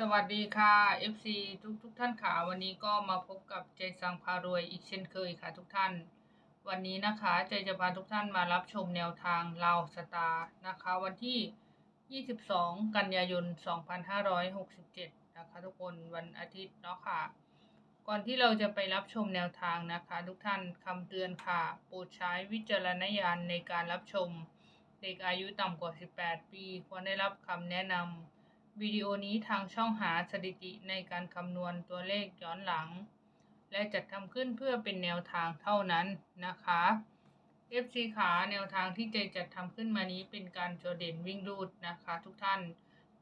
สวัสดีค่ะ FC ทุกทุกท่านค่ะ วันนี้ก็มาพบกับใจสังพารวยอีกเช่นเคยค่ะทุกท่าน วันนี้นะคะใจจะพาทุกท่านมารับชมแนวทางลาวสตาร์นะคะ วันที่ 22 กันยายน 2567 นะคะ ทุกคนวันอาทิตย์เนาะค่ะ ก่อนที่เราจะไปรับชมแนวทางนะคะ ทุกท่านคำเตือนค่ะ โปรดใช้วิจารณญาณในการรับชม เด็กอายุต่ำกว่า 18 ปีควรได้รับคำแนะนำ วิดีโอนี้ทางช่องหาสถิติในการคำนวณตัวเลขย้อนหลัง และจัดทำขึ้นเพื่อเป็นแนวทางเท่านั้นนะคะ FC ขาแนวทางที่ใจจัดทำขึ้นมานี้เป็นการโจเด่นวิ่งรูดนะคะ ทุกท่าน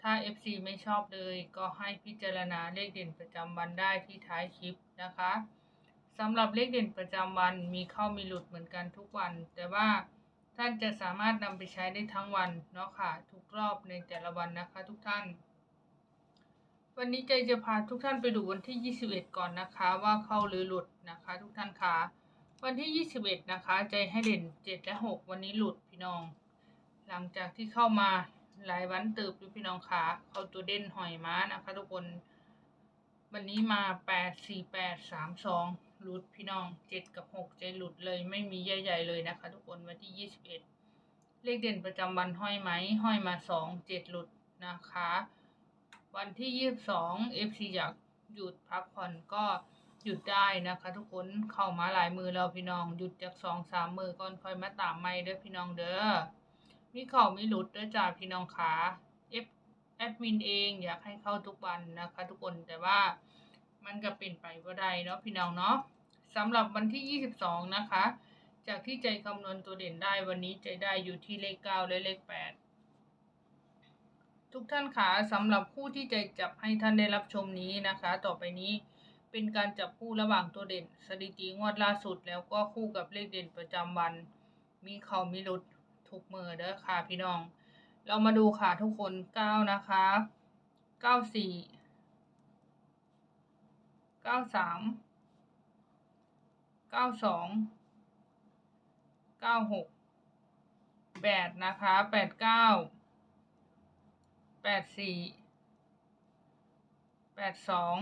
ถ้า FC ไม่ชอบเลยก็ให้พิจารณาเลขเด่นประจำวันได้ที่ท้ายคลิปนะคะสำหรับเลขเด่นประจำวันมีเข้ามีหลุดเหมือนกันทุกวัน แต่ว่า ท่านจะสามารถนำไปใช้ได้ทั้งวันเนาะค่ะ ทุกรอบในแต่ละวันนะคะ ทุกท่าน วันนี้ใจจะพาทุกท่านไปดูวันที่ 21 ก่อนนะคะ ว่าเข้าหรือหลุดนะคะ ทุกท่านคะวันที่ 21 นะคะ ใจให้เด่น 7 และ 6 วันนี้หลุดพี่น้อง หลังจากที่เข้ามาหลายวันเติบอยู่พี่น้องขาเข้าตัวเด่นหอยม้านะคะ ทุกคนวันนี้มา 8 4 8 3 2 หลุดพี่น้อง7กับ6ใจหลุดเลยไม่มีใหญ่ๆเลยนะคะ ทุกคนวันที่21เอ็ดเลขเด่นประจำวันห้อยไหมห้อยมา2 7หลุดนะคะ วันที่22 FC อยากหยุดพักผ่อนก็หยุดได้นะคะ ทุกคนเข้ามาหลายมือแล้วพี่น้องหยุดจากสองสามมือก่อนค่อยมาตามไม่เด้อพี่น้องเด้อมีเข่ามีหลุดเด้อจ้าพี่น้องขาเอฟแอดมินเองอยากให้เข้าทุกวันนะคะ ทุกคนแต่ว่า มันก็เป็นไปก็ได้เนาะพี่น้องเนาะสำหรับวันที่ 22 นะคะ จากที่ใจคำนวณตัวเด่นได้วันนี้ใจได้อยู่ที่เลข 9 และเลข 8 ทุกท่านคะสำหรับคู่ที่ใจจับให้ท่านได้รับชมนี้นะคะ ต่อไปนี้เป็นการจับคู่ระหว่างตัวเด่น สถิติงวดล่าสุด แล้วก็คู่กับเลขเด่นประจำวัน มีเขามีหลุดทุกมือเด้อค่ะพี่น้อง เรามาดูค่ะทุกคนเก้านะคะเก้าสี่ เก้าสามเก้าสองเก้าหกแปดนะคะแปดเก้าแปดสี่แปดสอง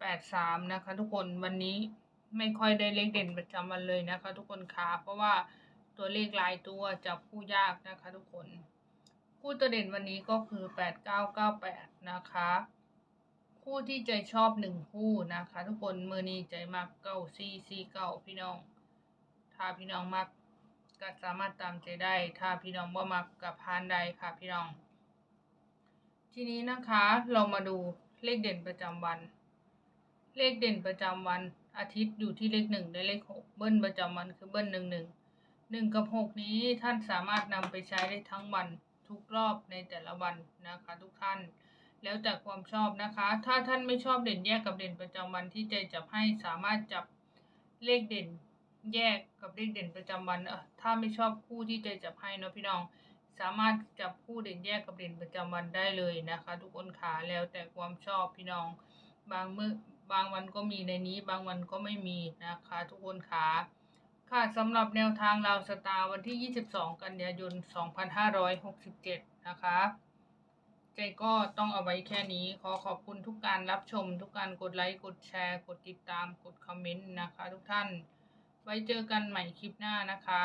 แปดสามนะคะทุกคนวันนี้ไม่ค่อยได้เลขเด่นประจำวันเลยนะคะ ทุกคนค่ะเพราะว่าตัวเลขหลายตัวจับคู่ยากนะคะ ทุกคน คู่ตัวเด่นวันนี้ก็คือแปดเก้าเก้าแปดนะคะ คู่ที่ใจชอบหนึ่งคู่นะคะ ทุกคนมือนี้ใจมักเก้าซีซีเก้าพี่น้อง ถ้าพี่น้องมักก็สามารถตามใจได้ ถ้าพี่น้องบ่มักกับพานใดค่ะพี่น้อง ทีนี้นะคะเรามาดูเลขเด่นประจำวัน เลขเด่นประจำวัน อาทิตย์อยู่ที่เลขหนึ่งและเลขหกเบิ้ลประจำวันคือเบิ้ลหนึ่งหนึ่งหนึ่งกับหกนี้ท่านสามารถนำไปใช้ได้ทั้งวันทุกรอบในแต่ละวันนะคะ ทุกท่าน แล้วแต่ความชอบนะคะ ถ้าท่านไม่ชอบเด่นแยกกับเด่นประจำวันที่ใจจับให้สามารถจับเลขเด่นแยกกับเลขเด่นประจำวันเออถ้าไม่ชอบคู่ที่ใจจับให้เนาะพี่น้อง สามารถจับคู่เด่นแยกกับเด่นประจำวันได้เลยนะคะ ทุกคนขาแล้วแต่ความชอบพี่น้อง บางมือบางวันก็มีในนี้ บางวันก็ไม่มีนะคะ ทุกคนขาค่ะสำหรับแนวทางเราวสตาร์วันที่ 22 กันยายน 2567 นะคะ ใจก็ต้องเอาไว้แค่นี้ ขอขอบคุณทุกการรับชม ทุกการกดไลค์ กดแชร์ กดติดตาม กดคอมเมนต์นะคะ ทุกท่าน ไว้เจอกันใหม่คลิปหน้านะคะ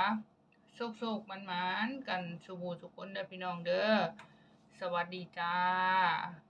โชคโชคมันมันกันสุบูสุกคนเด้อพี่น้องเด้อ สวัสดีจ้า